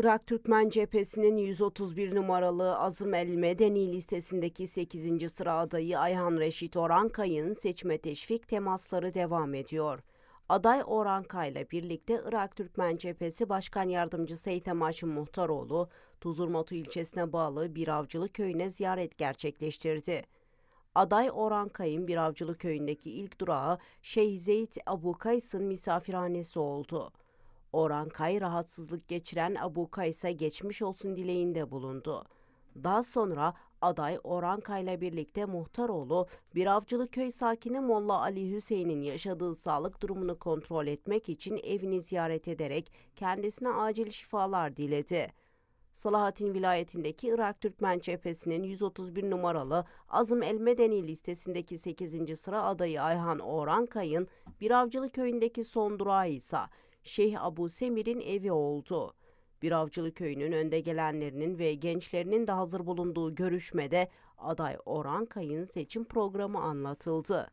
Irak Türkmen Cephesi'nin 131 numaralı Azım El Medeni listesindeki 8. sıra adayı Ayhan Reşit Orankay'ın seçme teşvik temasları devam ediyor. Aday Orankay ile birlikte Irak Türkmen Cephesi Başkan Yardımcısı Eytem Haşim Muhtaroğlu, Tuzurmatu ilçesine bağlı Biravcılı köyüne ziyaret gerçekleştirdi. Aday Orankay'ın Biravcılı köyündeki ilk durağı Şeyh Zeyd Abu Kays'ın misafirhanesi oldu. Orhan Kay rahatsızlık geçiren Abu Kays'a geçmiş olsun dileğinde bulundu. Daha sonra aday Orhan Kay'la birlikte Muhtaroğlu, Biravcılı köy sakini Molla Ali Hüseyin'in yaşadığı sağlık durumunu kontrol etmek için evini ziyaret ederek kendisine acil şifalar diledi. Salahattin vilayetindeki Irak Türkmen cephesinin 131 numaralı Azım El Medeni listesindeki 8. sıra adayı Ayhan Orankay'ın Biravcılı köyündeki son durağı ise Şeyh Abu Semir'in evi oldu. Biravcılı köyünün önde gelenlerinin ve gençlerinin de hazır bulunduğu görüşmede aday Orankay'ın seçim programı anlatıldı.